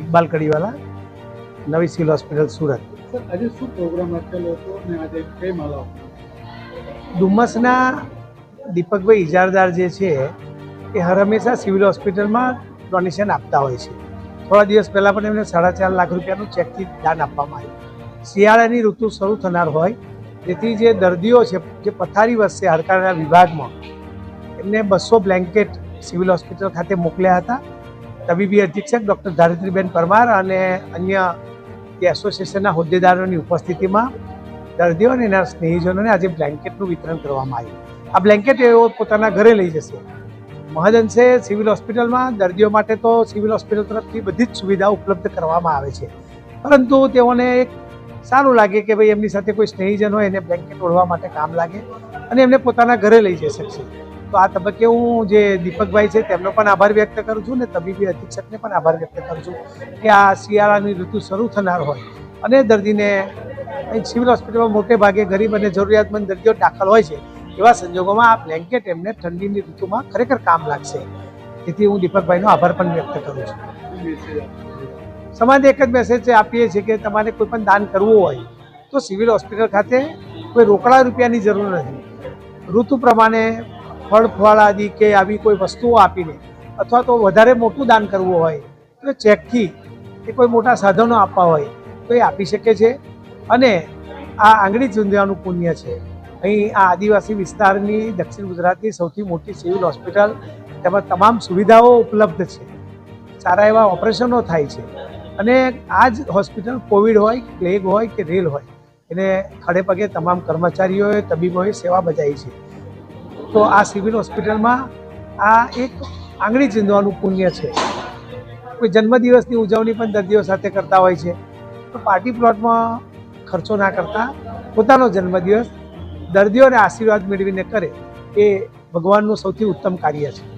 ઇકબાલ કડીવાલા નવી civil hospital Surat. Sir આજે શું પ્રોગ્રામ રાખેલો હતો અને આજે કઈ માલા ડુમ્મસના દીપકભાઈ ઇજારદાર જે છે એ હર હંમેશા સિવિલ હોસ્પિટલમાં ડોનેશન આપતા હોય છે. થોડા દિવસ પહેલાં પણ એમને સાડા ચાર લાખ રૂપિયાનું ચેકથી દાન આપવામાં આવ્યું. શિયાળાની ઋતુ શરૂ થનાર હોય તેથી જે દર્દીઓ છે જે પથારી વસશે હડકારના વિભાગમાં એમને બસો બ્લેન્કેટ સિવિલ હોસ્પિટલ ખાતે મોકલ્યા હતા. તબીબી અધિક્ષક ડૉક્ટર ધારિત્રીબેન પરમાર અને અન્ય તે એસોસિએશનના હોદ્દેદારોની ઉપસ્થિતિમાં દર્દીઓ અને એના સ્નેહીજનોને આજે બ્લેન્કેટનું વિતરણ કરવામાં આવ્યું. આ બ્લેન્કેટ એઓ પોતાના ઘરે લઈ જશે. મહદઅંશે સિવિલ હોસ્પિટલમાં દર્દીઓ માટે તો સિવિલ હોસ્પિટલ તરફથી બધી જ સુવિધા ઉપલબ્ધ કરવામાં આવે છે. પરંતુ તેઓને એક સારું લાગે કે ભાઈ એમની સાથે કોઈ સ્નેહીજન હોય એને બ્લેન્કેટ ઓળવા માટે કામ લાગે અને એમને પોતાના ઘરે લઈ જઈ શકશે. તો આ તબક્કે હું જે દીપકભાઈ છે, તેમનો પણ આભાર વ્યક્ત કરું છું ને તબીબી અધિક્ષકને પણ આભાર વ્યક્ત કરું છું કે આ શિયાળાની ઋતુ શરૂ થનાર હોય અને દર્દીને સિવિલ હોસ્પિટલમાં મોટે ભાગે ગરીબ અને જરૂરિયાતમંદ દર્દીઓ દાખલ હોય છે, એવા સંજોગોમાં આ બ્લેન્કેટ એમને ઠંડીની ઋતુમાં ખરેખર કામ લાગશે. તેથી હું દીપકભાઈનો આભાર પણ વ્યક્ત કરું છું. સમાજ એક જ મેસેજ આપીએ છીએ કે તમારે કોઈ પણ દાન કરવું હોય તો સિવિલ હોસ્પિટલ ખાતે કોઈ રોકડા રૂપિયાની જરૂર નથી. ઋતુ પ્રમાણે ફળ ફળ આદિ કે આવી કોઈ વસ્તુઓ આપીને અથવા તો વધારે મોટું દાન કરવું હોય, તો ચેકથી કે કોઈ મોટા સાધનો આપવા હોય, તો એ આપી શકે છે. અને આ આંગળી ચૂંધવાનું પુણ્ય છે. અહીં આ આદિવાસી વિસ્તારની દક્ષિણ ગુજરાતની સૌથી મોટી સિવિલ હોસ્પિટલ તેમાં તમામ સુવિધાઓ ઉપલબ્ધ છે. સારા એવા ઓપરેશનો થાય છે. અને આ જ હોસ્પિટલ કોવિડ હોય, પ્લેગ હોય કે રેલ હોય, એને ખડે પગે તમામ કર્મચારીઓએ, તબીબોએ સેવા બજાવી છે. તો આ સિવિલ હોસ્પિટલમાં આ એક આંગળી ચીંધવાનું પુણ્ય છે. કોઈ જન્મદિવસની ઉજવણી પણ દર્દીઓ સાથે કરતા હોય છે. તો પાર્ટી પ્લોટમાં ખર્ચો ના કરતા પોતાનો જન્મદિવસ દર્દીઓને આશીર્વાદ મેળવીને કરે એ ભગવાનનું સૌથી ઉત્તમ કાર્ય છે.